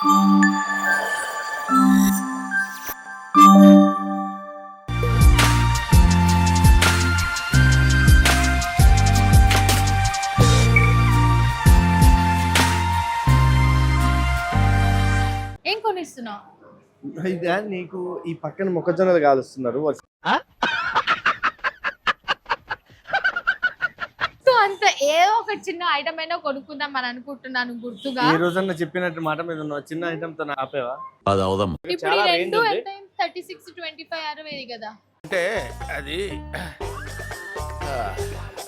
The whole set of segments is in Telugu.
ఏం కొనిస్తున్నావు? ఇదా నీకు ఈ పక్కన మొక్కజొన్నలు కాలుస్తున్నారు. అంత ఏదో ఒక చిన్న ఐటమ్ అయినా కొనుక్కుందాం అని అనుకుంటున్నాను గుర్తుగా. ఈ రోజన్నా చెప్పినట్టు మాట మీద ఉన్నావు? చిన్న ఐటమ్తో ఆపేవా? అది అవదమ్మ ఇప్పుడు ఈ రెండు. ఎంత థర్టీ సిక్స్ ట్వంటీ ఫైవ్ అరవై కదా. అంటే అది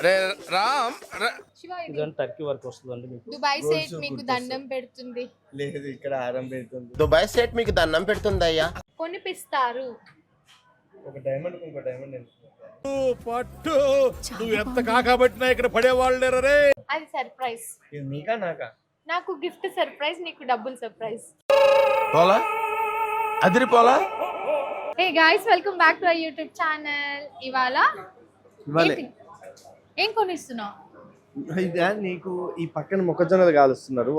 రే రామ్ రా- శివ ఇది ఇదంతా టర్కీ వర్క్ వస్తుందండి మీకు. దుబాయ్ సేట్ మీకు దండం పెడుతుంది. లేదు ఇక్కడ ఆరం పెడుతుంది. దుబాయ్ స్టేట్ మీకు దండం పెడుతుంది అయ్యా కొనిపిస్తారు. ఒక డైమండ్ ఇంకో డైమండ్ పట్టు నువ్వు ఎంత కాకబట్టినా ఇక్కడ పడేవాళ్ళు రే? అది సర్ప్రైజ్ ఇది నీకా నాకా? నాకు గిఫ్ట్ సర్ప్రైజ్ నీకు డబ్బులు సర్ప్రైజ్ పోలా? అదిరిపోలా hey guys welcome back to YouTube channel ఇవాళ? ఏం కొనిస్తున్నావు? ఇదా నీకు ఈ పక్కన మొక్కజొన్నలు కాలుస్తున్నారు.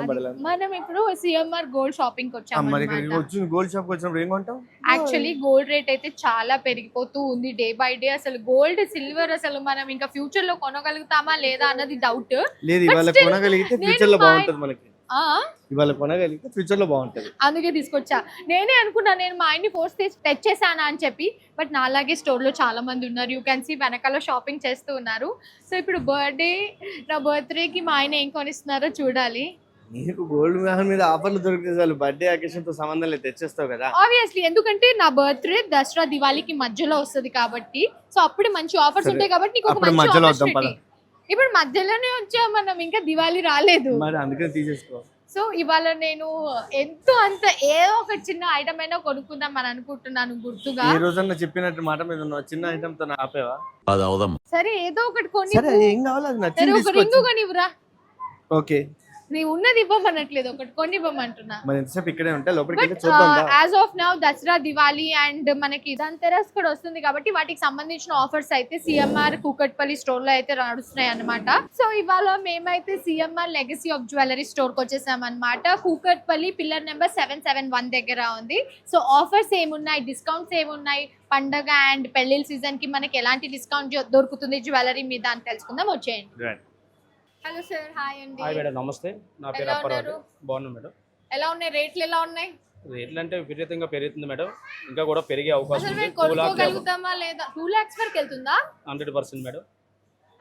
మనం ఇప్పుడు సిఎంఆర్ గోల్డ్ షాపింగ్కి వచ్చాము మరి ఇక్కడికి వచ్చి గోల్డ్ షాప్ వచ్చినప్పుడు ఏం కొంటావు? యాక్చువల్లీ గోల్డ్ రేట్ అయితే చాలా పెరిగిపోతూ ఉంది డే బై డే. అసలు గోల్డ్ సిల్వర్ అసలు మనం ఇంకా ఫ్యూచర్లో కొనగలుగుతామా లేదా అన్నది డౌట్ లేదు But ఇవాళ still, కొనగలిగితే నేను ఫ్యూచర్లో మా- బాగుంటది మనకి. ఆ? ఇవాళ కొనగలిగితే ఫ్యూచర్లో బాగుంటది. అందుకే తీసుకొచ్చా. నేనే అనుకున్నా నేను మా ఆయన్ని ఫోర్స్ తెచ్చేసానా అని చెప్పి. బట్ నాలాగే store లో చాలా మంది ఉన్నారు. యూ క్యాన్ సీ వెనకాల షాపింగ్ చేస్తూ ఉన్నారు. సో ఇప్పుడు బర్త్డే నా birthday కి మా ఆయన ఏం కొనిస్తున్నారో చూడాలి. నీకు గోల్డ్ మెహల్ మీద ఆఫర్లు దొరికితే చాలు బర్త్డే అకేషన్తో సంబంధం లేదు తెచ్చేస్తావు కదా. ఆబ్వియస్లీ ఎందుకంటే నా బర్త్డే దసరా దివాళీకి మధ్యలో వస్తుంది కాబట్టి సో అప్పుడు మంచి ఆఫర్స్. ఉంటాయి కాబట్టి నీకు ఒక అప్పుడు మంచి మధ్యలో వద్దాం opportunity. ఇప్పుడు మధ్యలోనే వచ్చా మనం ఇంకా దివాళీ రాలేదు. మరి అందుకని తీసేసుకో. సో ఇవాళ నేను ఎంతో అంత ఏదో ఒక చిన్న ఐటమ్ అయినా కొనుక్కుందాం అని అనుకుంటున్నాను గుర్తుగా. ఈ రోజన్నా చెప్పినట్టు మాట మీద ఉన్నావు? చిన్న ఐటమ్తో ఆపేవా? అది అవదమ్మ సరే ఏదో ఒకటి కొని సరే ఏం కావాలో? అది సరే నచ్చింది ఒక రింగు తీసుకోవచ్చు కొనివ్వరా? ఓకే. నీ ఉన్నది ఇవ్వమనట్లేదు ఒకటి కొని ఇవ్వమంటున్నా మరి ఎంతసేపు ఇక్కడే ఉంటే లోపలికి బట్ వెళ్ళి చూద్దాం దా. As of now Dussehra Diwali and మనకి ధన్తెరస్ కూడా వస్తుంది కాబట్టి వాటికి సంబంధించిన ఆఫర్స్ అయితే సిఎంఆర్ కూకట్పల్లి స్టోర్లో అయితే నడుస్తున్నాయి అన్నమాట. సో ఇవాళ మేమైతే సిఎంఆర్ లెగసీ ఆఫ్ జ్యువెలరీ స్టోర్కి వచ్చేసాం అనమాట Kukatpally pillar number seven seven one దగ్గర ఉంది. సో ఆఫర్స్ ఏమున్నాయి డిస్కౌంట్స్ ఏమున్నాయి పండగ అండ్ పెళ్ళిళ్ళ సీజన్కి మనకి ఎలాంటి డిస్కౌంట్ దొరుకుతుంది జ్యువెలరీ మీద అని తెలుసుకుందాం. వచ్చేయండి. Right. హలో సార్ హాయ్ అండి. హాయ్ మేడం నమస్తే. నా పేరు ఎలా అప్పారావు ఉన్నారు? బాగున్నాను మేడం. ఎలా ఉన్నాయి? రేట్లు ఎలా ఉన్నాయి? రేట్లు అంటే విపరీతంగా పెరుగుతుంది మేడం. ఇంకా కూడా పెరిగే అవకాశం అసలు ఉంది. మేము టూ లాక్ కొనుక్కోగలుగుతామా లేదా? టూ లాక్స్ వరకు వెళ్తుందా? Hundred percent madam.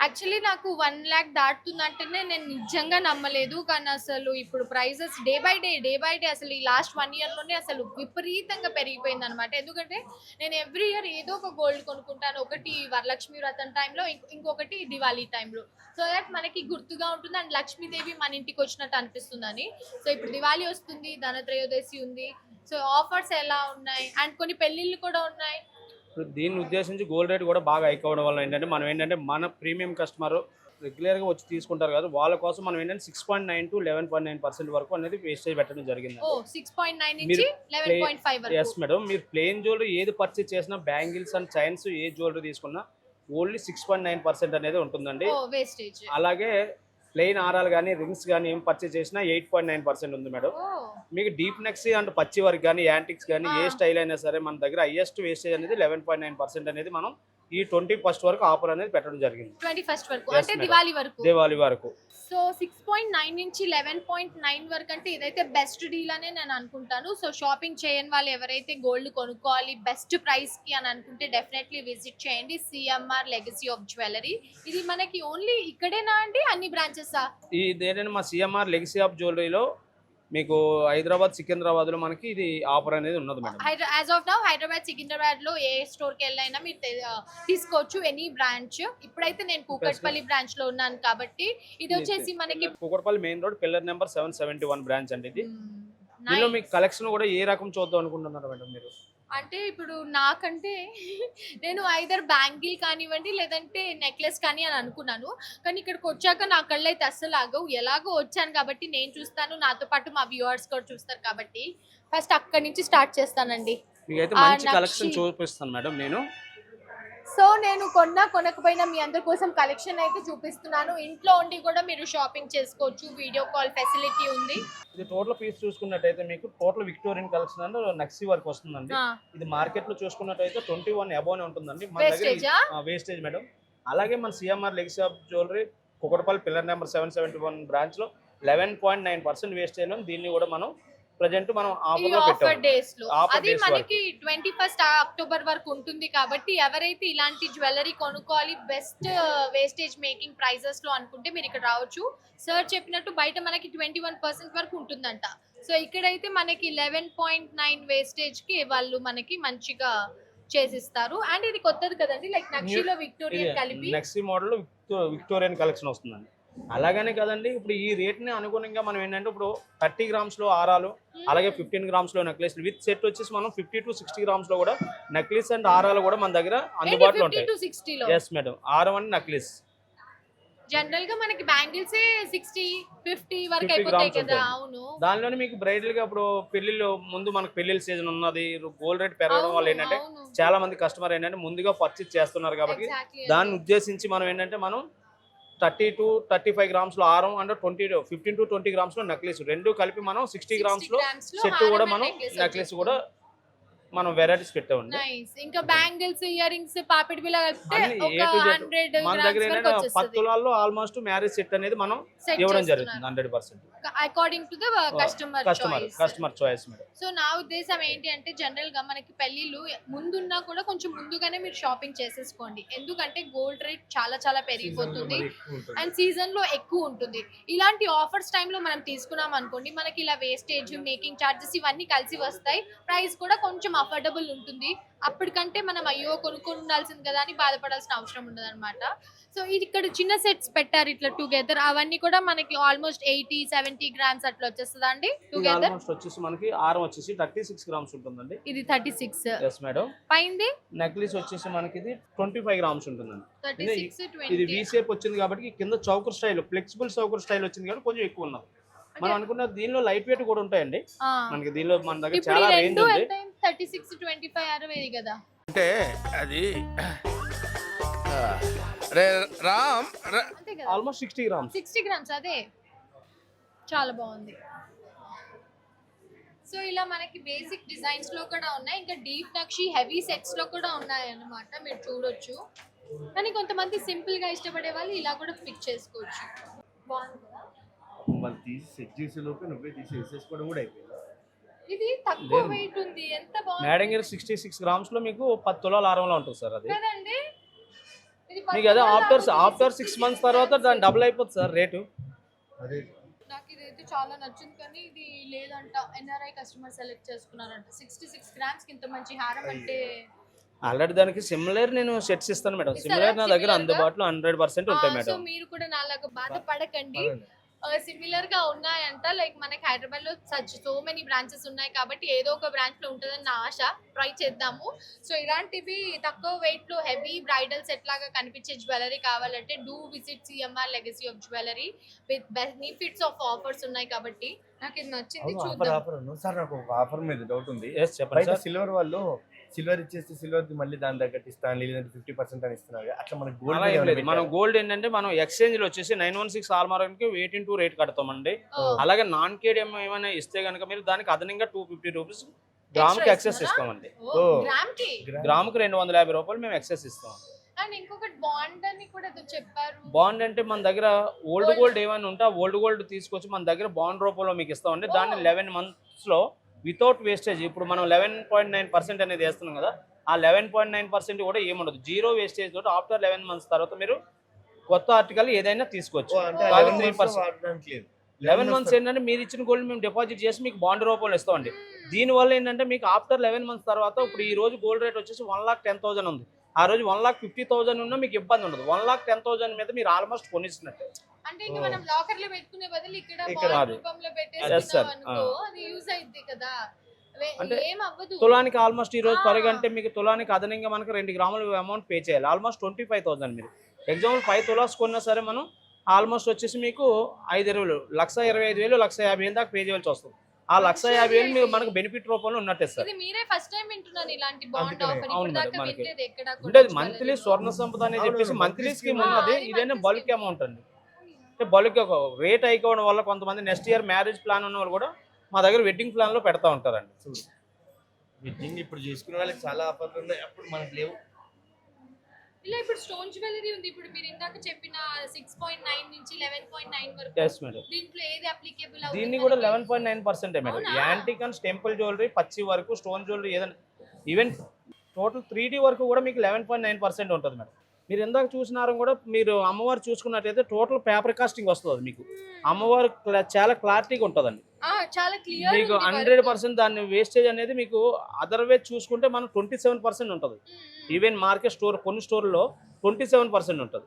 యాక్చువల్లీ నాకు వన్ ల్యాక్ దాటుతుందంటేనే నేను నిజంగా నమ్మలేదు. కానీ అసలు ఇప్పుడు prices day by day day by day అసలు ఈ లాస్ట్ వన్ ఇయర్లోనే అసలు విపరీతంగా పెరిగిపోయింది అనమాట ఎందుకంటే నేను ఎవ్రీ ఇయర్ ఏదో ఒక గోల్డ్ కొనుక్కుంటాను. ఒకటి వరలక్ష్మి వ్రతం టైంలో ఇంకొకటి దివాళీ టైంలో సో దట్ మనకి గుర్తుగా ఉంటుంది. అండ్ లక్ష్మీదేవి మన ఇంటికి వచ్చినట్టు అనిపిస్తుందని. సో ఇప్పుడు దివాళీ వస్తుంది ధనత్రయోదశి ఉంది. సో ఆఫర్స్ ఎలా ఉన్నాయి? అండ్ కొన్ని పెళ్ళిళ్ళు కూడా ఉన్నాయి. ఇప్పుడు దీన్ని ఉద్దేశించి గోల్డ్ రేట్ కూడా బాగా హైక్ అవ్వడం వల్ల ఏంటంటే మనం ఏంటంటే మన ప్రీమియం కస్టమర్ రెగ్యులర్గా వచ్చి తీసుకుంటారు కదా వాళ్ళ కోసం మనం ఏంటంటే six point nine to eleven point nine percent వరకు అనేది వేస్టేజ్ పెట్టడం జరిగింది. ఎస్ మేడం మీరు ప్లెయిన్ జ్యువెలరీ ఏది పర్చేస్ చేసినా బ్యాంగిల్స్ అండ్ చైన్స్ ఏ జ్యువెలరీ తీసుకున్నా only six point nine percent అనేది ఉంటుందండి. అలాగే ప్లెయిన్ ఆరాలు కానీ రింగ్స్ కానీ ఏం పర్చేస్ చేసినా ఎయిట్ పాయింట్ నైన్ పర్సెంట్ ఉంది మేడం మీకు deep necks and pacchi work కానీ యాంటిక్స్ కానీ ఏ. స్టైల్ అయినా సరే మన దగ్గర హైయెస్ట్ వేస్టేజ్ అనేది లెవెన్ పాయింట్ నైన్ పర్సెంట్ అనేది మనం ఈ ట్వంటీ ఫస్ట్ వరకు ఆఫర్ అనేది పెట్టడం జరిగింది. ట్వంటీ ఫస్ట్ వరకు Yes, అంటే madam. దివాళీ వరకు? దివాళీ వరకు. సో సిక్స్ పాయింట్ నైన్ నుంచి లెవెన్ పాయింట్ నైన్ వరకు అంటే ఇదైతే బెస్ట్ డీల్ అనే నేను అనుకుంటాను. సో షాపింగ్ చేయని వాళ్ళు ఎవరైతే గోల్డ్ కొనుక్కోవాలి బెస్ట్ ప్రైస్కి అని అనుకుంటే డెఫినెట్లీ విజిట్ చేయండి. CMR legacy of jewellery. ఇది మనకి ఓన్లీ ఇక్కడేనా అండి? అన్ని బ్రాంచెస్? ఈ ఏంటంటే మా సిఎంఆర్ లెగసీ ఆఫ్ జ్యువెలరీలో మీకు హైదరాబాద్ సికింద్రాబాద్లో మనకి ఇది ఆఫర్ అనేది ఉన్నది madam. As of now Hyderabad సికింద్రాబాద్లో ఏ స్టోర్కి వెళ్ళైనా మీరు తీసుకోవచ్చు ఎనీ బ్రాంచ్. ఇప్పుడైతే నేను కూకట్పల్లి బ్రాంచ్లో ఉన్నాను కాబట్టి ఇది వచ్చేసి మనకి Kukatpally main road pillar number seven seventy one branch అండి ఇది. దీనిలో. మీకు కలెక్షన్ కూడా ఏ రకం చూద్దాం అనుకుంటున్నారు మేడం మీరు? అంటే ఇప్పుడు నాకంటే నేను ఐదర్ బ్యాంగిల్ కానివ్వండి లేదంటే నెక్లెస్ కానీ అని అనుకున్నాను. కానీ ఇక్కడికి వచ్చాక నా కళ్ళు అయితే అస్సలు ఆగవు. ఎలాగో వచ్చాను కాబట్టి నేను చూస్తాను. నాతో పాటు మా వ్యూవర్స్ కూడా చూస్తారు కాబట్టి ఫస్ట్ అక్కడి నుంచి స్టార్ట్ చేస్తానండి. మీకైతే ఆ మంచి నక్షి- కలెక్షన్ చూపిస్తాను మేడం నేను. సో నేను కొన్నా కొనకపోయినా మీ అందరి కోసం కలెక్షన్ అయితే చూపిస్తున్నాను. ఇంట్లో ఉండి కూడా మీరు షాపింగ్ చేసుకోవచ్చు. వీడియో కాల్ ఫెసిలిటీ ఉంది. ఇది టోటల్ పీస్ చూసుకున్నట్టయితే మీకు total Victorian collection and nakshi work వస్తుందండి. ఇది మార్కెట్లో చూసుకున్నట్టయితే ట్వంటీ వన్ అబోనే ఉంటుందండి. మన దగ్గర వేస్టేజా మేడం అలాగే మన CMR legacy of jewellery Kukatpally pillar number seven seventy one బ్రాంచ్లో eleven point nine percent wastage దీన్ని కూడా మనం ప్రజెంట్ మనం ఆఫర్ ఆఫర్ డేస్లో అది మనకి ట్వంటీ ఫస్ట్ అక్టోబర్ వరకు ఉంటుంది కాబట్టి ఎవరైతే ఇలాంటి జ్యువెలరీ కొనుక్కోవాలి బెస్ట్ వేస్టేజ్ మేకింగ్ ప్రైజెస్లో అనుకుంటే మీరు ఇక్కడ రావచ్చు. సార్ చెప్పినట్టు బయట మనకి ట్వంటీ వన్ పర్సెంట్ వరకు ఉంటుందంట. సో ఇక్కడైతే మనకి లెవెన్ పాయింట్ నైన్ వేస్టేజ్కి వాళ్ళు మనకి మంచిగా చేసిస్తారు. అండ్ ఇది కొత్తది కదండి లైక్ నక్షిలో విక్టోరియన్ కలిపి. నెక్స్ట్ మోడల్ విక్టోరియన్ కలెక్షన్ వస్తుందండి. అలాగనే కదండి ఇప్పుడు ఈ రేట్ని అనుగుణంగా మనం ఏంటంటే ఇప్పుడు థర్టీ గ్రామ్స్లో ఆరాలు అలాగే ఫిఫ్టీన్ గ్రామ్స్లో నెక్లెస్ విత్ సెట్ వచ్చేసి మనం ఫిఫ్టీ టు సిక్స్టీ గ్రామ్స్లో కూడా నెక్లెస్ అండ్ ఆరాలు కూడా మన దగ్గర అందుబాటులో ఉంటాయి ఎస్ మేడం ఆరం అండ్ నెక్లెస్ జనరల్గా మనకి బ్యాంగిల్స్ సిక్స్టీ ఫిఫ్టీ వరకు 50 అయిపోతాయి grams కదా ఉంటాయి. అవును దానిలోనే మీకు బ్రైడల్గా ఇప్పుడు పెళ్ళిళ్ళు ముందు మనకు పెళ్ళిళ్ళ సీజన్ ఉన్నది గోల్డ్ రేట్ పెరగడం వల్ల ఏంటంటే. చాలా మంది కస్టమర్ ఏంటంటే ముందుగా పర్చేస్ చేస్తున్నారు కాబట్టి. దాన్ని ఉద్దేశించి మనం ఏంటంటే మనం థర్టీ టు థర్టీ ఫైవ్ గ్రామ్స్లో ఆరం అంటే ట్వంటీ ఫిఫ్టీన్ టు ట్వంటీ గ్రామ్స్లో నెక్లెస్ రెండు కలిపి మనం సిక్స్టీ 60 గ్రామ్స్లో grams లో సెట్ కూడా మనం నెక్లెస్. కూడా మనం వెరైటీస్ పెట్టామండి నైస్ ఇంకా బ్యాంగిల్స్ ఇయర్ రింగ్స్ పాపిడి బిల్ల కలిపితే ఒక మన దగ్గర ఏంటంటే ఆల్మోస్ట్ మ్యారేజ్ సెట్ అనేది మనం ఇవ్వడం. జరుగుతుంది hundred percent according to the customer customer customer choice madam so నా ఉద్దేశం ఏంటి అంటే జనరల్గా మనకి పెళ్ళిళ్ళు ముందున్నా కూడా కొంచెం ముందుగానే మీరు షాపింగ్ చేసేసుకోండి. ఎందుకంటే గోల్డ్ రేట్ చాలా చాలా పెరిగిపోతుంది. అండ్ సీజన్లో ఎక్కువ ఉంటుంది. ఇలాంటి ఆఫర్స్ టైంలో మనం తీసుకున్నాం అనుకోండి మనకి ఇలా వేస్టేజ్ మేకింగ్ చార్జెస్ ఇవన్నీ కలిసి వస్తాయి. ప్రైస్ కూడా కొంచెం అఫోర్డబుల్ ఉంటుంది. అప్పటికంటే మనం అయ్యో కొనుక్కొని ఉండాల్సింది కదా అని బాధపడాల్సిన అవసరం ఉండదు అనమాట సో ఇది ఇక్కడ చిన్న సెట్స్ పెట్టారు ఇట్లా టుగెదర్. అవన్నీ కూడా మనకి ఆల్మోస్ట్ ఎయిటీ సెవెంటీ గ్రామ్స్ అట్లా వచ్చేస్తుందా అండి? టుగెదర్? వచ్చేసి మనకి ఆరం వచ్చేసి థర్టీ సిక్స్ గ్రామ్స్ ఉంటుందండి. ఇది థర్టీ సిక్స్. మేడం పైంది? నెక్లెస్ వచ్చేసి మనకి ఇది ట్వంటీ ఫైవ్ గ్రామ్స్ ఉంటుందండి. థర్టీ ఇది- సిక్స్ ఇది ట్వంటీ. వి షేప్ వచ్చింది కాబట్టి కింద choker style flexible choker style వచ్చింది కాబట్టి కొంచెం ఎక్కువ ఉన్నది. మనం అనుకున్న దీనిలో లైట్ వెయిట్ కూడా ఉంటాయండి. మనకి దీనిలో మన దగ్గర చాలా రేంజ్ ఉంది. థర్టీ సిక్స్ ట్వంటీ ఫైవ్ అరవై కదా. అంటే అది Ram almost sixty grams sixty grams అదే. చాలా బాగుంది. సో ఇలా మనకి బేసిక్ డిజైన్స్లో కూడా ఉన్నాయి. ఇంకా డీప్ నక్షి హెవీ సెట్స్లో కూడా ఉన్నాయి అన్నమాట మీరు చూడొచ్చు. కానీ కొంతమంది సింపుల్గా ఇష్టపడే వాళ్ళు ఇలా కూడా పిక్ చేసుకోవచ్చు. బాగుంది. వాళ్ళు తీసి సెట్ చేసే లోపే నువ్వే తీసి వేసేసుకోవడం కూడా అయిపోయింది. ఇది తక్కువ. వెయిట్ ఉంది. ఎంత బాగుంది? మేడంగిరి సిక్స్టీ సిక్స్ గ్రామ్స్లో మీకు పది తులాల ఆరంలో ఉంటుంది సార్ అది. కదండి? ఇది మీకు అదే ఆఫ్టర్ ఆఫ్టర్ 66 సిక్స్ మంత్స్ తర్వాత దాని డబుల్ అయిపోతుంది సార్ రేటు అదే. నాకు ఇదైతే చాలా నచ్చింది కానీ ఇది లేదంట. ఎన్ఆర్ఐ కస్టమర్ సెలెక్ట్ చేసుకున్నారంట. సిక్స్టీ సిక్స్ గ్రామ్స్ ఇంత మంచి హారం అంటే ఆల్రెడీ దానికి సిమిలర్ నేను సెట్స్ ఇస్తాను మేడం ఇస్తారా? సిమిలర్ నా దగ్గర Similar గా? అందుబాటులో హండ్రెడ్ పర్సెంట్ ఉంటాయి సో మేడం మీరు కూడా నాలాగా బాధపడకండి. పదండి. సిమిలర్గా ఉన్నాయంట. లైక్ మనకి హైదరాబాద్లో సచ్ సో మెనీ బ్రాంచెస్ ఉన్నాయి కాబట్టి ఏదో ఒక బ్రాంచ్లో ఉంటుందని నా ఆశ. ట్రై చేద్దాము. సో ఇలాంటివి తక్కువ వెయిట్లో హెవీ బ్రైడల్ సెట్ లాగా కనిపించే జ్యువెలరీ కావాలంటే do visit CMR legacy of jewellery with benefits of offers ఉన్నాయి కాబట్టి. నాకు ఇది నచ్చింది ఆఫర్ చూద్దాం. ఆఫర్ అన్నావు. సార్ నాకు ఒక ఆఫర్ మీద డౌట్ ఉంది. చెప్పండి సిల్వర్ వాళ్ళు సిల్వర్ ఇచ్చేస్తే సిల్వర్ మళ్ళీ దాని తగ్గట్టు ఇస్తాను లేదంటే ఫిఫ్టీ పర్సెంట్ అని ఇస్తున్నారు అట్లా అలా ఏం లేదు. మనం గోల్డ్ గోల్డ్ ఏంటంటే మనం ఎక్స్చేంజ్లో వచ్చేసి నైన్ వన్ సిక్స్ ఆల్మార్క్కి ఎయిటీన్ టూ రేట్ కడతామండి. అలాగే నాన్ కేడిఎం ఏమైనా ఇస్తే కనుక మీరు దానికి అదనంగా టూ ఫిఫ్టీ రూపీస్ గ్రామ్కి ఎక్సెస్? ఇస్తామండి. ఓ. గ్రామ్కి? గ్రామ్కి రెండు వందల యాభై రూపాయలు మేము ఎక్సెస్ ఇస్తాం. అండ్ ఇంకొకటి బాండ్ అని కూడా ఏదో చెప్పారు. బాండ్ అంటే మన దగ్గర ఓల్డ్. గోల్డ్ ఏమైనా ఉంటే ఓల్డ్ గోల్డ్ తీసుకొచ్చి మన దగ్గర బాండ్ రూపంలో మీకు ఇస్తామండి. దాన్ని. లెవెన్ మంత్స్లో వితౌట్ వేస్టేజ్ ఇప్పుడు మనం లెవెన్ పాయింట్ నైన్ పర్సెంట్ అనేది వేస్తున్నాం కదా ఆ లెవెన్ పాయింట్ నైన్ పర్సెంట్ కూడా ఏముండదు. జీరో వేస్టేజ్ తోటి ఆఫ్టర్ లెవెన్ మంత్స్ తర్వాత మీరు కొత్త ఆర్టికల్ ఏదైనా తీసుకోవచ్చు. అంటే. కాదు 11 త్రీ months పర్సెంట్ వాడడానికి లేదు. లెవెన్ మంత్స్ ఏంటంటే మీరు ఇచ్చిన గోల్డ్ మేము డిపాజిట్ చేసి మీకు బాండ్ రూపంలో ఇస్తామండి. దీనివల్ల ఏంటంటే మీకు ఆఫ్టర్ లెవెన్ మంత్స్ తర్వాత ఇప్పుడు ఈ రోజు గోల్డ్ రేట్ వచ్చేసి వన్ లాక్ టెన్ థౌసండ్ ఉంది. ఆ రోజు వన్ లాక్ ఫిఫ్టీ థౌసండ్ ఉన్నా మీకు ఇబ్బంది ఉండదు. వన్ లాక్ టెన్ థౌసండ్ మీద మీరు ఆల్మోస్ట్ కొనిస్తున్నట్టే. అంటే ఇంకా. మనం లాకర్లో పెట్టుకునే బదులు ఇక్కడ. రూపంలో sir. అనుకో అది యూజ్ అయింది కదా అంటే తులానికి ఆల్మోస్ట్ ఈ రోజు. త్వరగా అంటే మీకు తులానికి అదనంగా మనకు రెండు గ్రాములు అమౌంట్ పే చేయాలి ఆల్మోస్ట్ ట్వంటీ ఫైవ్ థౌసండ్ మీరు ఎగ్జాంపుల్ ఫైవ్ తులాస్ కొన్నా సరే మనం ఆల్మోస్ట్ వచ్చేసి మీకు ఐదు ఇరవై లక్ష ఇరవై ఐదు వేలు లక్ష యాభై వేలు దాకా పే చేయాల్సి వస్తుంది ఆ లక్ష యాభై వేలు మీకు మనకు బెనిఫిట్ రూపంలో ఉన్నట్టే సార్ మీరే jewelry మంత్లీ. స్వర్ణ సంపద అని చెప్పేసి మంత్లీ స్కీమ్. ఉన్నది ఇదైనా బల్క్. అమౌంట్ అండి అంటే బల్క్ ఒక రేట్ అయిపోవడం వల్ల కొంతమంది నెక్స్ట్ ఇయర్ మ్యారేజ్ ప్లాన్ ఉన్న వాళ్ళు కూడా మా దగ్గర వెడ్డింగ్ ప్లాన్లో పెడతా ఉంటారండి. వెడ్డింగ్ ఇప్పుడు చేసుకునే వాళ్ళకి చాలా ఆఫర్లు ఉన్నాయి. అప్పుడు మనకు లేవు. ఇలా ఇప్పుడు స్టోన్ జ్యువెలరీ ఉంది. ఇప్పుడు మీరు ఇందాక చెప్పిన సిక్స్ పాయింట్ నైన్ నుంచి లెవెన్ పాయింట్ నైన్ వరకు ఎస్ మేడం దీంట్లో ఏది అప్లికేబుల్ దీన్ని కూడా లెవెన్ పాయింట్ నైన్ పర్సెంటే madam? Antique and temple jewellery పచ్చి వరకు స్టోన్ జ్యువెలరీ ఏదైనా ఈవెన్ టోటల్ త్రీ డీ వరకు కూడా మీకు లెవెన్ పాయింట్ నైన్ పర్సెంట్ ఉంటుంది మేడం మీరు ఇందాక చూసినారు కూడా మీరు అమ్మవారు చూసుకున్నట్టయితే టోటల్ పేపర్ కాస్టింగ్ వస్తుంది మీకు. అమ్మవారు క్లా- చాలా క్లారిటీగా ఉంటుందండి. మీకు హండ్రెడ్ పర్సెంట్ దాన్ని వేస్టేజ్ అనేది మీకు అదర్ వే చూసుకుంటే మనం ట్వంటీ సెవెన్ పర్సెంట్ ఉంటుంది ఈవెన్ మార్కెట్ స్టోర్ కొన్ని స్టోర్లో ట్వంటీ సెవెన్ పర్సెంట్ ఉంటుంది.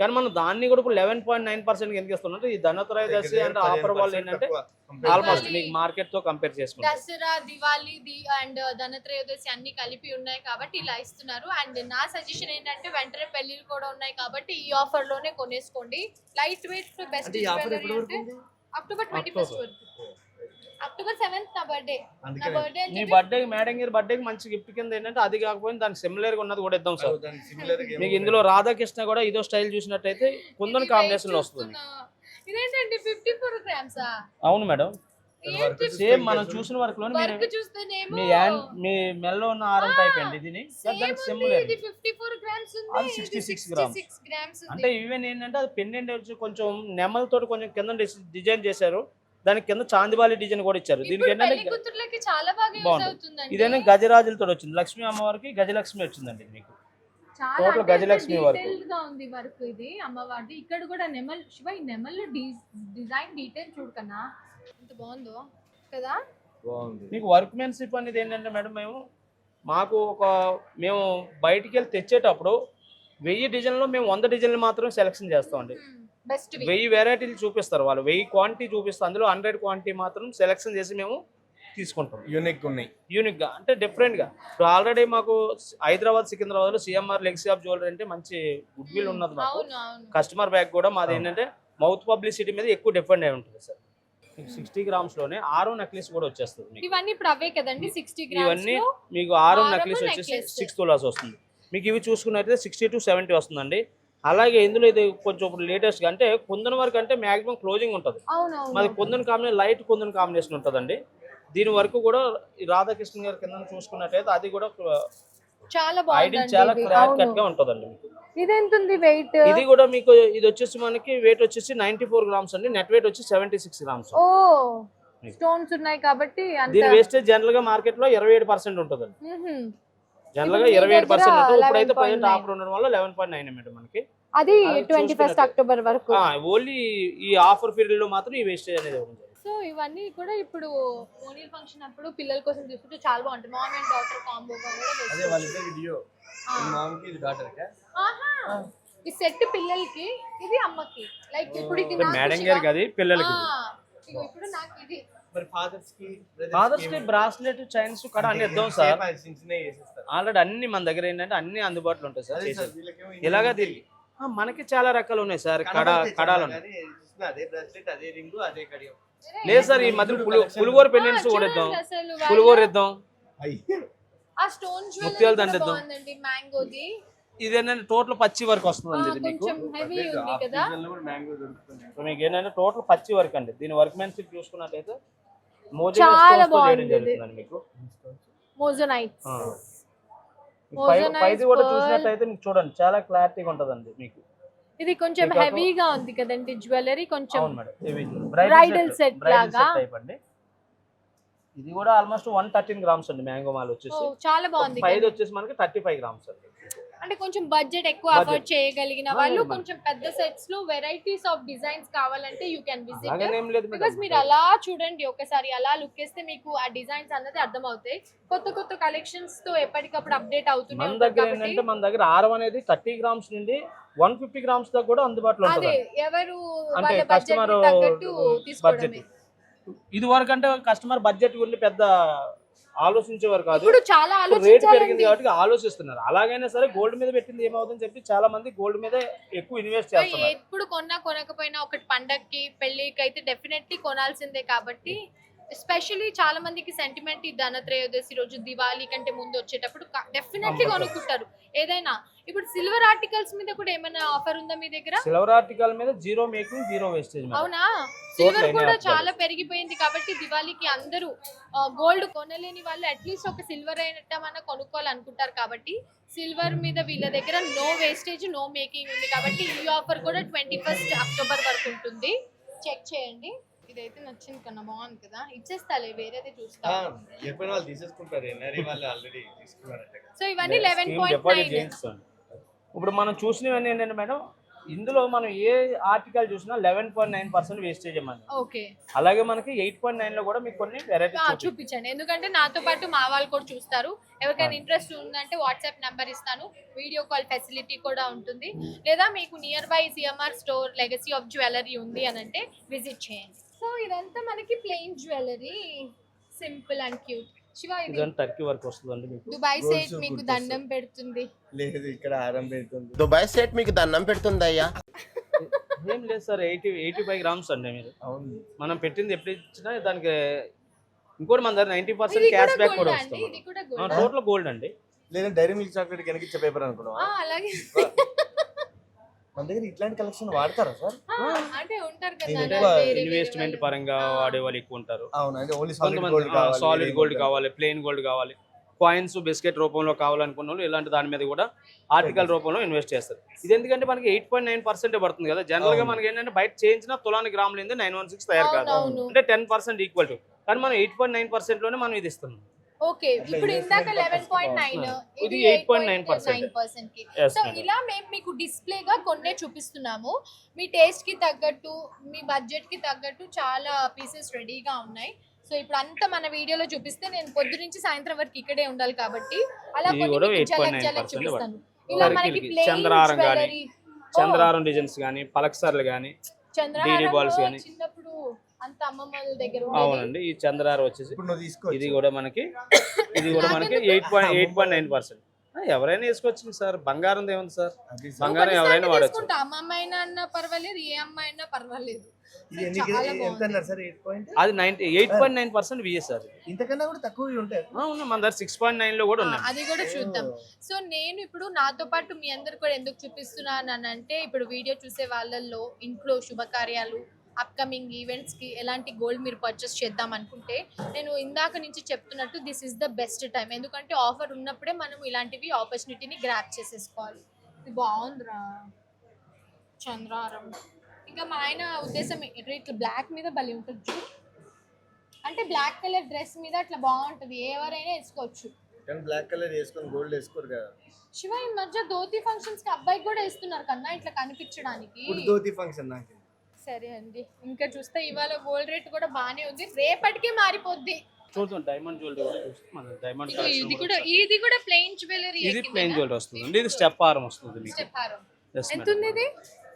కానీ మనం దాన్ని కూడా ఇప్పుడు లెవెన్ పాయింట్ నైన్ పర్సెంట్ ఎందుకు ఇస్తున్నాం ఈ ధనత్రయోదశి అండ్ ఆఫర్ వాళ్ళు ఏంటంటే ఆల్మోస్ట్ మీకు మార్కెట్తో కంపేర్ చేసుకుంటాం దసరా దివాళీ ది అండ్ ధనత్రయోదశి అన్ని కలిపి ఉన్నాయి కాబట్టి ఇలా ఇస్తున్నారు. అండ్ నా సజెషన్ ఏంటంటే వెంటనే పెళ్ళిళ్ళు కూడా ఉన్నాయి కాబట్టి ఈ ఆఫర్లోనే కొనేసుకోండి. లైట్ వెయిట్ బెస్ట్ అంటే ఈ ఆఫర్ ఎప్పటి వరకు ఉంది? అక్టోబర్ ట్వంటీ ఫస్ట్ వరకు. అక్టోబర్ సెవెంత్ నా బర్త్డే నా బర్త్డే మీ బర్త్డే మేడం గారి బర్త్డేకి మంచి గిఫ్ట్ కింద ఏంటంటే అది కాకపోయినా దానికి సిమిలర్గా ఉన్నది కూడా ఇద్దాం సార్. మీకు ఇందులో రాధాకృష్ణ కూడా ఇదో స్టైల్ చూసినట్టయితే కుందన్ కాంబినేషన్లో వస్తుంది. ఇదేంటండి ఫిఫ్టీ ఫోర్ గ్రామ్స్ అవును మేడం సేమ్ మనం చూసిన వరకు మీరు వర్క్ చూస్తేనేమో మీ హ్యాండ్ మీ మెల్లో ఉన్న హారం టైప్ అండి దీని. సేమ్ దానికి సిమిలర్ ఇది 54 గ్రామ్స్ ఉంది. అది 66 grams. 66 గ్రామ్స్ ఉంది. అంటే ఈవెన్ ఏంటంటే అది పెండెంట్ వచ్చి కొంచెం నెమలతో కొంచెం కింద డిజైన్ చేశారు. దానికి కింద చాందిబాలి డిజైన్ కూడా ఇచ్చారు. దీనికి ఇప్పుడు ఏంటంటే పెళ్ళి కూతుర్లకి చాలా బాగా యూజ్ బాగుంది. అవుతుందండి. ఇదేనా గజరాజులతో వచ్చింది. లక్ష్మీ అమ్మవారికి గజలక్ష్మి వచ్చిందండి మీకు. అంటే గజలక్ష్మి గా ఉంది వర్క్ ఇది అమ్మవారిది. ఇక్కడ కూడా నెమల్ శివ ఈ నెమల్ డిజైన్ డీటెయిల్ చూడకన్నా ఎంత బాగుందో కదా? బాగుంది. మీకు వర్క్ మెన్షిప్ అనేది ఏంటంటే మేడం మేము మాకు ఒక మేము బయటికి వెళ్ళి తెచ్చేటప్పుడు వెయ్యి డిజైన్లో మేము వంద డిజైన్లు మాత్రం సెలెక్షన్ చేస్తామండి. వెయ్యి వెరైటీలు చూపిస్తారు వాళ్ళు. వెయ్యి క్వాంటిటీ చూపిస్తారు. అందులో హండ్రెడ్ క్వాంటిటీ మాత్రం సెలెక్షన్ చేసి మేము తీసుకుంటాం. యూనిక్ ఉన్నాయి. యూనిక్గా అంటే డిఫరెంట్గా ఇప్పుడు ఆల్రెడీ మాకు హైదరాబాద్ సికింద్రాబాద్లో సిఎంఆర్ లెగ్సీ ఆఫ్ జ్యువెలరీ అంటే మంచి గుడ్ విల్ ఉన్నది మాకు. కస్టమర్ బ్యాక్ కూడా మాది. ఏంటంటే మౌత్ పబ్లిసిటీ మీద ఎక్కువ డిపెండ్ అయి ఉంటుంది సార్. సిక్స్టీ గ్రామ్స్లోనే ఆరో నెక్లెస్ కూడా వచ్చేస్తుంది మీకు. ఇవన్నీ ఇప్పుడు అవే కదండి? సిక్స్టీ గ్రామ్స్ ఇవన్నీ మీకు ఆరో నెక్లెస్ వచ్చేసి. సిక్స్ తులాస్ వస్తుంది. మీకు ఇవి చూసుకున్నట్టయితే సిక్స్టీ టు సెవెంటీ వస్తుందండి. అలాగే ఇందులో ఇది కొంచెం ఇప్పుడు లేటెస్ట్గా అంటే కుందన్ వరకు అంటే మాక్సిమం క్లోజింగ్ ఉంటుంది. అవును kundan combination light kundan combination ఉంటుందండి. దీని వరకు కూడా రాధాకృష్ణ గారి కింద చూసుకున్నట్టయితే అది కూడా చాలా బాగుంది చాలా క్లియర్ కట్గా ఉంటుందండి మీకు. ఇది ఎంత ఉంది వెయిట్ ఇది కూడా మీకు ఇది వచ్చేసి మనకి వెయిట్ వచ్చేసి నైన్టీ ఫోర్ గ్రామ్స్ అండి. నెట్ వెయిట్ వచ్చి సెవెంటీ సిక్స్ గ్రామ్స్ ఓ స్టోన్స్ ఉన్నాయి కాబట్టి అంత దీని వేస్టేజ్ జనరల్గా మార్కెట్లో ఇరవై ఏడు పర్సెంట్ ఉంటుందండి. జనరల్గా ఇప్పుడు ఇరవై ఏడు పర్సెంట్ ఉంటుంది ఇప్పుడైతే 11.9. ప్రజెంట్ ఆఫర్ ఉండడం వల్ల లెవెన్ పాయింట్ నైన్ మనకి. అది ట్వంటీ ఫస్ట్. అక్టోబర్ వరకు. ఓన్లీ ఈ ఆఫర్ పీరియడ్లో మాత్రం ఈ వేస్టేజ్ అనేది ఉంటుంది సో ఇవన్నీ కూడా ఇప్పుడు ఓనీల్ ఫంక్షన్ అప్పుడు పిల్లల కోసం తీసుకుంటే చాలా బాగుంటుంది. మామ్ అండ్ డాటర్ కాంబో అదే వాళ్ళిద్దరు వీడియో మామకి ఇది డాటర్ కా ఈ సెట్ పిల్లలకి ఇది అమ్మకి. లైక్ ఇప్పుడు ఇది మేడం శివ. గారికి అది పిల్లలకి ఇప్పుడు నాకు ఇది. మరి ఫాదర్స్కి ఫాదర్స్ డే బ్రాస్లెట్ చైన్స్ కూడా అన్ని ఇద్దాం సార్. ఆల్రెడీ అన్ని మన దగ్గర ఏంటంటే అన్ని అందుబాటులో ఉంటాయి సార్ ఇలాగా ఆ, మనకి చాలా రకాలు ఉన్నాయి సార్. కడ కడాలు ఉన్నాయి కానీ చూస్తున్నా అదే బ్రాస్లెట్ అదే రింగు అదే కడియం. లేదు సార్ ఈ మధ్య పులు పులిగోర పెండెంట్స్ కూడా ఇద్దాం. పులిగోర ఇద్దాం. అయ్యి. ఆ స్టోన్ ముత్యాలు జ్యువెలరీ దండ ఇద్దాం. బాగుందండి మ్యాంగోది. ఇది ఏంటంటే టోటల్ పచ్చి వరకు వస్తుందండి ఇది మీకు. కొంచెం హెవీ ఉంది కదా. మ్యాంగో దొరుకుతుంది. సో మీకు ఏంటంటే టోటల్ పచ్చి వర్క్ అండి. దీని వర్క్ మెన్షిప్ చూసుకున్నట్టయితే మోజీ చాలా చేయడం బాగుంది ఇది. జరుగుతుందండి మీకు. మోజోనైట్స్ ఆ. మీకు Mosaic పై- పైది కూడా. చూసినట్టయితే మీకు చూడండి చాలా క్లారిటీగా ఉంటుందండి మీకు ఇది కొంచెం హెవీగా ఉంది కదండి జ్యువెలరీ కొంచెం Bridal set లాగా. టైప్ అండి ఇది కూడా ఆల్మోస్ట్ వన్ థర్టీన్ గ్రామ్స్ అండి మ్యాంగో మాల్ ఓ, వచ్చేసి చాలా బాగుంది పైది. వచ్చేసి మనకి థర్టీ ఫైవ్ గ్రామ్స్ అండి అంటే కొంచెం బడ్జెట్ ఎక్కువ. అఫోర్డ్ చేయగలిగిన వాళ్ళు. కొంచెం పెద్ద సెట్స్లో వెరైటీస్ ఆఫ్ డిజైన్స్ కావాలంటే యూ కెన్ విజిట్ బికాస్ మీరు అలా చూడండి ఒకసారి అలా లుక్ వేస్తే మీకు ఆ డిజైన్స్ అన్నది అర్థం అవుతాయి కొత్త కొత్త కలెక్షన్స్తో ఎప్పటికప్పుడు అప్డేట్ అవుతూనే మన దగ్గర ఏంటంటే మన దగ్గర ఆరం అనేది థర్టీ గ్రామ్స్ నుండి వన్ ఫిఫ్టీ గ్రామ్స్ దాకా కూడా అందుబాటులో ఉంటుంది ఎవరు అంటే కస్టమర్ బడ్జెట్ తీసుకోవడమే. ఇది వరకు అంటే కస్టమర్ బడ్జెట్ గురించి పెద్ద ఆలోచించేవారు కాదు. ఇప్పుడు చాలా రేట్ పెరిగింది కాబట్టి ఆలోచిస్తున్నారు. అలాగైనా సరే గోల్డ్ మీద పెట్టింది ఏమవుతుందని చెప్పి చాలా మంది గోల్డ్ మీద ఎక్కువ ఇన్వెస్ట్ చేస్తున్నారు. ఎప్పుడు కొన్నా కొనకపోయినా ఒకటి పండక్కి పెళ్ళికి అయితే డెఫినెట్లీ కొనాల్సిందే కాబట్టి ఎస్పెషల్లీ చాలా మందికి సెంటిమెంట్ ఈ ధనత్రయోదశి రోజు దివాళీ కంటే ముందు వచ్చేటప్పుడు డెఫినెట్లీ. కొనుక్కుంటారు. ఏదైనా ఇప్పుడు సిల్వర్ ఆర్టికల్స్ మీద కూడా ఏమైనా ఆఫర్ ఉందా మీ దగ్గర? సిల్వర్ ఆర్టికల్ మీద జీరో మేకింగ్ జీరో వేస్టేజ్ అవునా? సిల్వర్ కూడా చాలా పెరిగిపోయింది కాబట్టి దివాళీకి అందరూ గోల్డ్ కొనలేని వాళ్ళు అట్లీస్ట్ ఒక సిల్వర్ అయినట్టమన్నా కొనుక్కోవాలనుకుంటారు కాబట్టి సిల్వర్ మీద వీళ్ళ దగ్గర నో వేస్టేజ్ నో మేకింగ్ ఉంది కాబట్టి ఈ ఆఫర్ కూడా ట్వంటీ ఫస్ట్ అక్టోబర్ వరకు ఉంటుంది. చెక్ చేయండి. ఇదైతే నచ్చింది కన్నా బాగుంది కదా. ఇచ్చేస్తాలే వేరేది చూస్తా. చెప్పిన వాళ్ళు తీసేసుకుంటారు. ఎన్ఆర్ఈ వాళ్ళు ఆల్రెడీ తీసుకున్నారంట. సో ఇవన్నీ లెవెన్ పాయింట్ నైన్. ఇప్పుడు మనం చూసినవన్నీ ఏంటంటే మేడం ఇందులో మనం ఏ ఆర్టికల్ చూసినా eleven point nine percent wastage okay. అలాగే మనకి ఎయిట్ పాయింట్ నైన్లో కూడా మీకు కొన్ని ఆ, వెరైటీస్ చూపించండి. ఎందుకంటే నాతో పాటు మా వాళ్ళు కూడా చూస్తారు. ఎవరికైనా ఇంట్రెస్ట్ ఉందంటే వాట్సాప్ నెంబర్ ఇస్తాను. వీడియో కాల్ ఫెసిలిటీ కూడా ఉంటుంది. లేదా మీకు near by CMR store legacy of jewellery ఉంది అని అంటే విజిట్ చేయండి. సో ఇదంతా మనకి plain jewellery simple and cute. Shiva ఇది ఇదంతా టర్కీ వర్క్ వస్తుందండి మీకు. Dubai set. దండం పెడుతుంది. లేదు ఇక్కడ పెడుతుంది. దుబాయ్ మీకు దండం పెడుతుందయ్యా? ఏం లేదు sir eighty eighty five grams అండి మీరు. అవును. మనం పెట్టింది ఎప్పుడు ఇచ్చినా దానికి ఇంకోటి మన దగ్గర నైన్టీ పర్సెంట్ క్యాష్ బ్యాక్ కూడా అండి వస్తుంది ఇది కూడా గోల్డ్. టోటల్ గోల్డ్ అండి. లేదా డైరీ మిల్క్ చాక్లెట్ వెనకిచ్చే పేపర్ అనుకున్నావా? అలాగే. మన దగ్గర ఇట్లాంటి కలెక్షన్ వాడతారా సార్? అంటే ఉంటారు కదా ఇన్వెస్ట్మెంట్. పరంగా. వాడే వాళ్ళు ఎక్కువ ఉంటారు. అవును? అంటే ఓన్లీ సాలిడ్ గోల్డ్ కొంతమంది కావాలి సాలిడ్ గోల్డ్ కావాలి ప్లెయిన్ గోల్డ్ కావాలి. కాయిన్స్ బిస్కెట్ రూపంలో కావాలనుకున్న వాళ్ళు ఇలాంటి దాని మీద కూడా ఆర్టికల్ రూపంలో ఇన్వెస్ట్ చేస్తారు. ఇది ఎందుకంటే మనకి ఎయిట్ పాయింట్ నైన్ పర్సెంట్ పడుతుంది కదా. జనరల్గా. మనకి ఏంటంటే బయట చేయించిన తులానికి గ్రాములు ఏంది నైన్ వన్ సిక్స్ తయారు కాదు. అంటే టెన్ పర్సెంట్ ఈక్వల్ టు కానీ మనం ఎయిట్ పాయింట్ నైన్ పర్సెంట్లోనే మనం ఇది ఇస్తున్నాం. ఓకే ఇప్పుడు ఇందాక లెవెన్ పాయింట్ నైన్. ఇది ఎయిట్ పాయింట్ నైన్ 8.9% పర్సెంట్కి. సో. ఇలా మేము మీకు డిస్ప్లే గా కొన్నే చూపిస్తున్నాము. మీ టేస్ట్కి తగ్గట్టు మీ బడ్జెట్కి తగ్గట్టు చాలా పీసెస్ రెడీగా ఉన్నాయి. సో ఇప్పుడు అంతా మన వీడియోలో చూపిస్తే నేను పొద్దు నుంచి సాయంత్రం వరకు ఇక్కడే ఉండాలి కాబట్టి అలా ఇది కొన్ని కూడా మీకు జలక్ 8.9% జలక్ చూపిస్తాను. ఇలా మనకి గాని, జ్యువెలరీ చంద్రారం డిజైన్స్ కానీ పలక్సర్లు కానీ గాని. చిన్నప్పుడు అవునండి ఈ చంద్రారం వచ్చేసి ఇది కూడా మనకి ఇది కూడా మనకి? Eight point eight point nine percent. ఎవరైనా వేసుకోవచ్చు సార్ బంగారం ఏముంది సార్? బంగారం ఎవరైనా వాడొచ్చు. పర్వాలేదు ఏ అమ్మాయి అయినా పర్వాలేదు. అది ninety eight point nine percent VS sir ఇంతకన్నా కూడా తక్కువ ఉంటాయి. అవును మన దగ్గర సిక్స్ పాయింట్ నైన్లో కూడా ఉన్నాయి. అది కూడా చూద్దాం. సో నేను ఇప్పుడు నాతో పాటు మీ అందరు కూడా ఎందుకు చూపిస్తున్నాను అని అంటే ఇప్పుడు వీడియో చూసే వాళ్ళల్లో ఇంట్లో శుభకార్యాలు అప్కమింగ్ ఈవెంట్స్కి ఎలాంటి గోల్డ్ మీరు పర్చేస్ చేద్దాం అనుకుంటే నేను ఇందాక నుంచి చెప్తున్నట్టు this is the best time ఎందుకంటే ఆఫర్ ఉన్నప్పుడే మనం ఇలాంటివి ఆపర్చునిటీని గ్రాప్ చేసేసుకోవాలి. ఇది బాగుందిరా. చంద్రారం. ఇంకా మా ఆయన ఉద్దేశం ఇట్లా బ్లాక్ మీద భలే ఉంటుంది అంటే బ్లాక్ కలర్ డ్రెస్ మీద అట్లా బాగుంటుంది. ఎవరైనా వేసుకోవచ్చు. కానీ బ్లాక్ కలర్ వేసుకొని గోల్డ్ వేసుకోరు కదా. శివ ఈ మధ్య ధోతి ఫంక్షన్స్కి అబ్బాయికి కూడా ఇస్తున్నారు కన్నా ఇట్లా కనిపించడానికి. ధోతి ఫంక్షన్ నాకు సరే అండి. ఇంకా చూస్తే ఇవాళ గోల్డ్ రేట్ కూడా బానే ఉంది. రేపటికే మారిపోద్ది. చూద్దాం డైమండ్ జ్యువెలరీ కూడా చూస్తే మన డైమండ్ ఇదిగో ఇది కూడా ఇది కూడా ప్లెయిన్ జ్యువెలరీ ఇది ప్లెయిన్ జ్యువెలరీ వస్తుంది ఇది స్టెప్ హారం వస్తుంది మీకు. స్టెప్ హారం Yes, ఎంత madam. ఉంది ఇది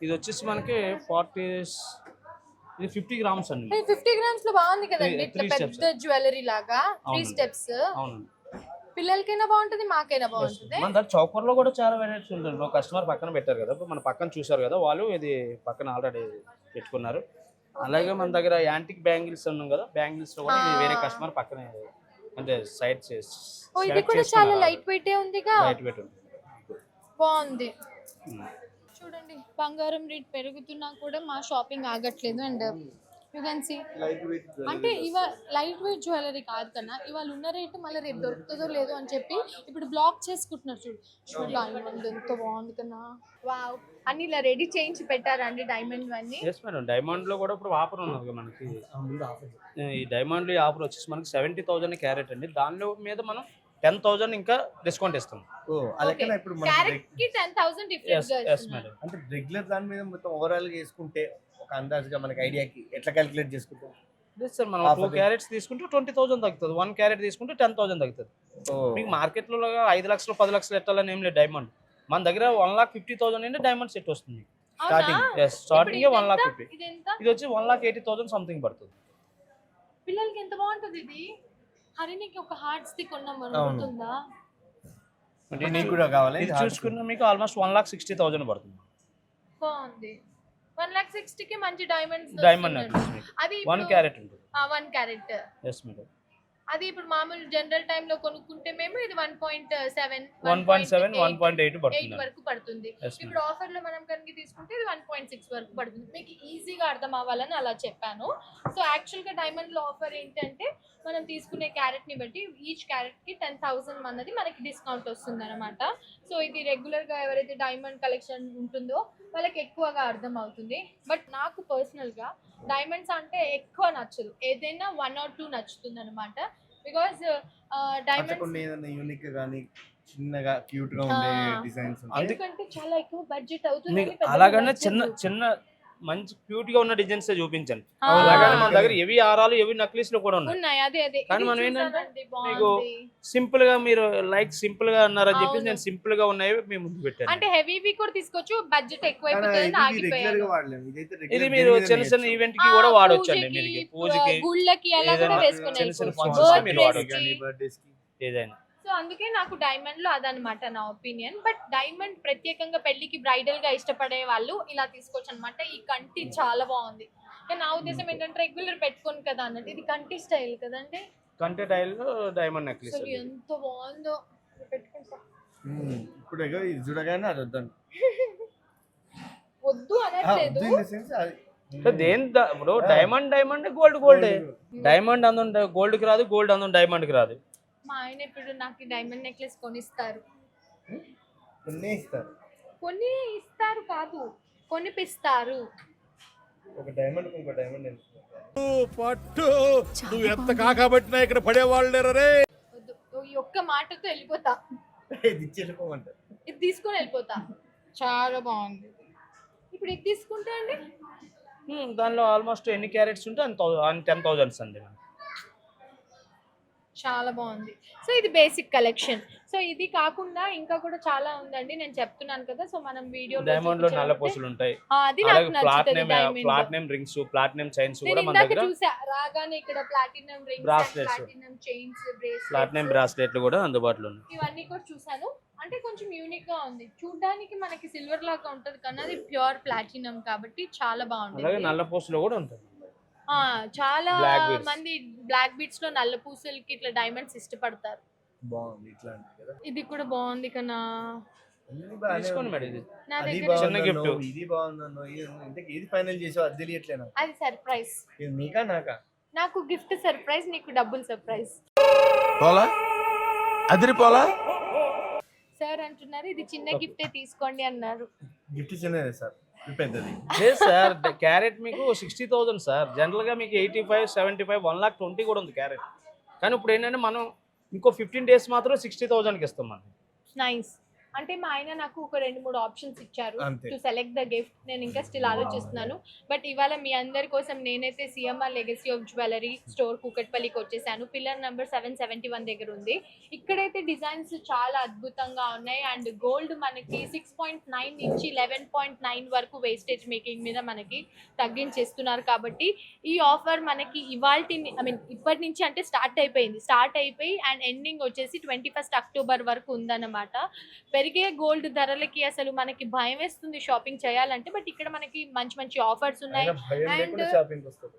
ఇది వచ్చేసి మనకి ఫార్టీ ఇది ఫిఫ్టీ గ్రామ్స్ అండి. ఫిఫ్టీ గ్రామ్స్లో బాగుంది కదండి. Three- ఇట్లా three steps. పెద్ద జ్యువెలరీ లాగా. త్రీ అవునండి. స్టెప్స్ అవునండి. పిల్లలకైనా బాగుంటుంది మాకైనా బాగుంటుంది. మన దగ్గర చౌకర్లో కూడా చాలా వెరైటీస్ ఉంటుంది కస్టమర్ పక్కన పెట్టారు కదా మన పక్కన చూసారు కదా వాళ్ళు ఇది పక్కన ఆల్రెడీ పెట్టుకున్నారు. అలాగే మన దగ్గర యాంటిక్ బ్యాంగిల్స్ ఉన్నాం కదా బ్యాంగిల్స్లో కూడా ఇది వేరే. కస్టమర్ పక్కనే అంటే సైడ్ చేసి ఓ ఇది కూడా చాలా లైట్ వెయిట్ ఉందిగా? లైట్ వెయిట్ ఉంది బాగుంది. ఉమ్. చూడండి బంగారం రేట్ పెరుగుతున్నా కూడా మా షాపింగ్ ఆగట్లేదు అండ్ యూ కెన్ సీ అంటే ఇవా లైట్ వెయిట్ జ్యువెలరీ కాదు కన్నా ఇవాళ ఉన్న రేటు మళ్ళీ రేపు దొరుకుతుందో లేదో అని చెప్పి ఇప్పుడు బ్లాక్ చేసుకుంటున్నారు చూడు. చూడు డైమండ్ ఎంత బాగుంది కన్నా. వావ్. అన్ని ఇలా రెడీ చేయించి పెట్టారండి డైమండ్ అన్ని ఎస్ మేడం డైమండ్లో కూడా ఇప్పుడు ఆఫర్ ఉన్నది మనకి. ముందు ఆఫర్ ఈ డైమండ్లో ఆఫర్ వచ్చేసి మనకి సెవెంటీ థౌసండ్ క్యారెట్ అండి. దానిలో మీద మనం టెన్ థౌసండ్ ఇంకా డిస్కౌంట్ ఇస్తాం. ఓ అలాగే ఇప్పుడు మనకి క్యారెట్కి టెన్ థౌసండ్ ఎస్ మేడం అంటే రెగ్యులర్ దాని మీద మొత్తం ఓవరాల్గా వేసుకుంటే ఒక అందాజుగా మనకి ఐడియాకి ఎట్లా క్యాలిక్యులేట్ చేసుకుంటాం? లేదు సార్ మనం టూ. క్యారెట్స్ తీసుకుంటే ట్వంటీ థౌసండ్ తగ్గుతుంది. వన్ క్యారెట్ తీసుకుంటే టెన్ థౌసండ్ తగ్గుతుంది. మీకు మార్కెట్లో ఐదు లక్షలు పది లక్షలు ఎట్టాలని ఏం లేదు డైమండ్ మన దగ్గర వన్ లాక్ ఫిఫ్టీ థౌసండ్ అంటే డైమండ్ సెట్ వస్తుంది. Starting. Yes starting one lakh fifty. ఇది వచ్చి one lakh eighty thousand something పడుతుంది. పిల్లలకి ఎంత బాగుంటుంది ఇది? హరినికి ఒక హార్ట్ స్టిక్ కొన్నాం అవును. అనుకుంటుందా నీకు కూడా కావాలి ఇది చూసుకున్న మీకు almost one lakh sixty thousand పడుతుంది. బాగుంది. వన్ లాక్ సిక్స్టీకి మంచి డైమండ్స్ డైమండ్ నెక్లెస్ మీకు. అది వన్ క్యారెట్ ఉంటుంది. వన్ క్యారెట్ ఎస్ మేడం అది ఇప్పుడు మామూలు జనరల్ టైమ్లో కొనుక్కుంటే మేము ఇది one point seven one point seven one point eight eight పడుతుంది. వరకు పడుతుంది. ఇప్పుడు ఆఫర్లో మనం కనుక తీసుకుంటే ఇది వన్ పాయింట్ సిక్స్ వరకు పడుతుంది. మీకు ఈజీగా అర్థం అవ్వాలని అలా చెప్పాను. సో యాక్చువల్గా డైమండ్లో ఆఫర్ ఏంటంటే మనం తీసుకునే క్యారెట్ని బట్టి ఈచ్ క్యారెట్కి టెన్ థౌసండ్ అన్నది మనకి డిస్కౌంట్ వస్తుంది అనమాట సో ఇది రెగ్యులర్గా ఎవరైతే డైమండ్ కలెక్షన్ ఉంటుందో వాళ్ళకి ఎక్కువగా అర్థం అవుతుంది బట్ నాకు పర్సనల్గా డైమండ్స్ అంటే ఎక్కువ నచ్చదు ఏదైనా వన్ ఆర్ టూ నచ్చుతుంది అనమాట బికాస్ డైమండ్స్ ఏదైనా యూనిక్ కానీ చిన్నగా క్యూట్గా ఉండే. డిజైన్స్. ఎందుకంటే చాలా ఎక్కువ బడ్జెట్ అవుతుంది అలాగనే. చిన్న చిన్న మంచి క్యూట్గా ఉన్న డిజైన్స్ చూపించండి ఆ, అలాగనే మన దగ్గర ఎవి ఆరాలు ఎవి నక్లీస్లో కూడా ఉన్నాయి. ఉన్నాయి. అదే అదే. కానీ మనం ఏంటంటే మీకు. సింపుల్గా మీరు లైక్ సింపుల్గా అన్నారని చెప్పి అవును. నేను సింపుల్గా ఉన్నాయి మేము ముందు పెట్టాను. అంటే హెవీవి కూడా తీసుకోవచ్చు బడ్జెట్ ఎక్కువ ఇది మీరు చిన్న చిన్న. ఈవెంట్కి కూడా వాడొచ్చు అండి మీరు. పూజకి గుళ్ళకి చిన్న చిన్న Birthdays మీరు వాడొచ్చు. ఏదైనా. సో అందుకే నాకు డైమండ్లో అదనమాట నా ఒపీనియన్. బట్ డైమండ్ ప్రత్యేకంగా పెళ్ళికి బ్రైడల్గా ఇష్టపడే వాళ్ళు ఇలా తీసుకోవచ్చు అనమాట ఈ కంటి చాలా బాగుంది. కానీ నా ఉద్దేశం ఏంటంటే రెగ్యులర్ పెట్టుకోను కదా అన్నట్టు. ఇది కంటి స్టైల్ కదండి. కంటే టైల్ డైమండ్ నెక్లెస్ అసలు ఎంత బాగుందో. పెట్టుకుంటా. ఇప్పుడు ఇది చూడగానే అది వద్దు అనట్లేదు. అది. దేని ఇప్పుడు diamond diamond gold gold. Diamond అందం గోల్డ్కి రాదు గోల్డ్ అందం డైమండ్కి రాదు. మా ఆయన ఇప్పుడు నాకు డైమండ్ నెక్లెస్ కొనిస్తారు. కొన్నే ఇస్తారు. కొన్ని ఇస్తారు కాదు కొనిపిస్తారు. ఒక డైమండ్ ఇంకో డైమండ్ పట్టు నువ్వు ఎంత కాకబట్టినా ఇక్కడ పడేవాళ్ళు రే? వద్దు ఈ ఒక్క మాటతో వెళ్ళిపోతా. ఇది ఇచ్చి వెళ్ళిపోమంటారు ఇది తీసుకొని వెళ్ళిపోతా. చాలా బాగుంది. ఇప్పుడు ఇది తీసుకుంటా అండి? దానిలో ఆల్మోస్ట్ ఎన్ని క్యారెట్స్ ఉంటే అన్ని టెన్ థౌజండ్స్ అండి. చాలా బాగుంది. సో ఇది బేసిక్ కలెక్షన్. సో ఇది కాకుండా ఇంకా కూడా చాలా ఉందండి. నేను చెప్తున్నాను కదా సో మనం వీడియో డైమండ్లో నల్ల పూసలు ఉంటాయి. అది నాకు అలాగే నచ్చుతుంది platinum. Platinum rings platinum chains కూడా మన దగ్గర చూసా రాగానే ఇక్కడ platinum rings. Platinum chains platinum bracelets బ్రాస్లెట్లు కూడా అందుబాటులో ఉన్నాయి. ఇవన్నీ కూడా చూసాను అంటే కొంచెం యూనిక్గా ఉంది. చూడడానికి మనకి సిల్వర్ లాగా ఉంటది కానీ అది ప్యూర్ ప్లాటినం కాబట్టి చాలా అలాగే బాగుంటుంది నల్ల పూసలు కూడా ఉంటాయి. చాలా. మంది బ్లాక్ బీట్స్లో నల్ల పూసలకి ఇట్లా డైమండ్స్ ఇష్టపడతారు. బాగుంది ఇట్లాంటి కదా. ఇది కూడా బాగుంది కన్నా. తీసుకోండి. మేడం ఇది. నా అది దగ్గర చిన్న బాగుందన్నో, gift. ఇది బాగుందన్నో ఇది ఇంతకీ ఏది ఫైనల్ చేసావు అది తెలియట్లేనా అది సర్ప్రైజ్ ఇది నీకా నాకా? నాకు గిఫ్ట్ సర్ప్రైజ్ నీకు డబ్బులు సర్ప్రైజ్ పోలా? అదిరిపోలా సార్ అంటున్నారు ఇది చిన్న గిఫ్టే తీసుకోండి అన్నారు. గిఫ్ట్ చిన్నదే సార్ పెద్దది లేదు సార్ క్యారెట్ మీకు సిక్స్టీ థౌసండ్ సార్. జనరల్గా మీకు eighty five seventy five one lakh twenty కూడా ఉంది క్యారెట్. కానీ ఇప్పుడు ఏంటంటే మనం ఇంకో ఫిఫ్టీన్ డేస్ మాత్రం సిక్స్టీ థౌసండ్కి ఇస్తాం మనం. నైస్ అంటే మా ఆయన నాకు ఒక రెండు మూడు ఆప్షన్స్ ఇచ్చారు. టు సెలెక్ట్ ద గిఫ్ట్ నేను ఇంకా స్టిల్ ఆలోచిస్తున్నాను. బట్ ఇవాళ మీ అందరి కోసం నేనైతే CMR legacy of jewellery store కూకట్పల్లికి వచ్చేసాను. Pillar number seven seventy one దగ్గర ఉంది. ఇక్కడైతే డిజైన్స్ చాలా అద్భుతంగా ఉన్నాయి. అండ్ గోల్డ్ మనకి సిక్స్ పాయింట్ నైన్ నుంచి లెవెన్ పాయింట్ నైన్ వరకు వేస్టేజ్ మేకింగ్ మీద మనకి తగ్గించేస్తున్నారు కాబట్టి ఈ ఆఫర్ మనకి ఇవాళ ఐ మీన్ ఇప్పటి నుంచి అంటే స్టార్ట్ అయిపోయింది. స్టార్ట్ అయిపోయి అండ్ ఎండింగ్ వచ్చేసి ట్వంటీ ఫస్ట్ అక్టోబర్ వరకు ఉందన్నమాట. పెరిగే గోల్డ్ ధరలకి అసలు మనకి భయం వేస్తుంది షాపింగ్ చేయాలంటే బట్ ఇక్కడ మనకి మంచి మంచి ఆఫర్స్ ఉన్నాయి. వస్తుంది.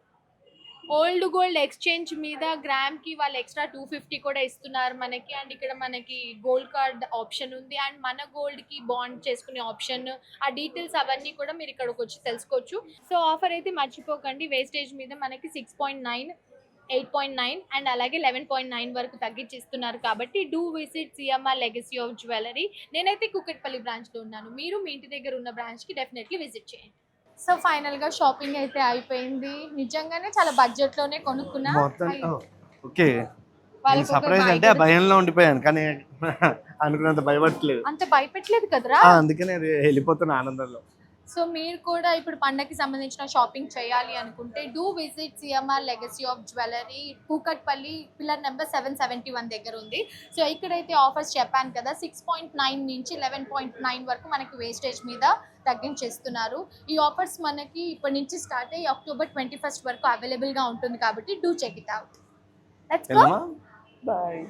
ఓల్డ్ గోల్డ్ ఎక్స్చేంజ్ మీద గ్రామ్కి వాళ్ళు ఎక్స్ట్రా టూ ఫిఫ్టీ కూడా ఇస్తున్నారు మనకి. అండ్ ఇక్కడ మనకి గోల్డ్ కార్డ్ ఆప్షన్ ఉంది. అండ్ మన గోల్డ్కి బాండ్ చేసుకునే ఆప్షన్ ఆ డీటెయిల్స్ అవన్నీ కూడా మీరు ఇక్కడికి వచ్చి తెలుసుకోవచ్చు. సో ఆఫర్ అయితే మర్చిపోకండి. వేస్టేజ్ మీద మనకి six point nine eight point nine and అలాగే లెవెన్ పాయింట్ నైన్ వరకు తగ్గించిస్తున్నారు కాబట్టి do visit CMR legacy of jewellery. నేనైతే కుకట్పల్లి బ్రాంచ్లో ఉన్నాను. మీరు మీ ఇంటి దగ్గర ఉన్న బ్రాంచ్కి డెఫినెట్లీ విజిట్ చేయండి. సో ఫైనల్గా షాపింగ్ అయితే అయిపోయింది. నిజంగానే చాలా బడ్జెట్లోనే కొనుక్కున్నా. మొత్తం అయ్యి. ఓకే. సర్ప్రైజ్ అంటే భయంలో ఉండిపోయాను కానీ అనుకున్నంత భయపడట్లేదు. అంత భయపెట్టలేదు కదరా? అందుకనే వెళ్ళిపోతున్నా ఆనందంలో. సో మీరు కూడా ఇప్పుడు పండగకి సంబంధించిన షాపింగ్ చేయాలి అనుకుంటే do visit CMR legacy of jewellery Kukatpally pillar number seven seventy one దగ్గర ఉంది. సో ఇక్కడైతే ఆఫర్స్ చెప్పాను కదా సిక్స్ పాయింట్ నైన్ నుంచి లెవెన్ పాయింట్ నైన్ వరకు మనకి వేస్టేజ్ మీద తగ్గించేస్తున్నారు. ఈ ఆఫర్స్ మనకి ఇప్పటి నుంచి స్టార్ట్ అయ్యి అక్టోబర్ ట్వంటీ ఫస్ట్ వరకు అవైలబుల్గా ఉంటుంది కాబట్టి do check it out let's go bye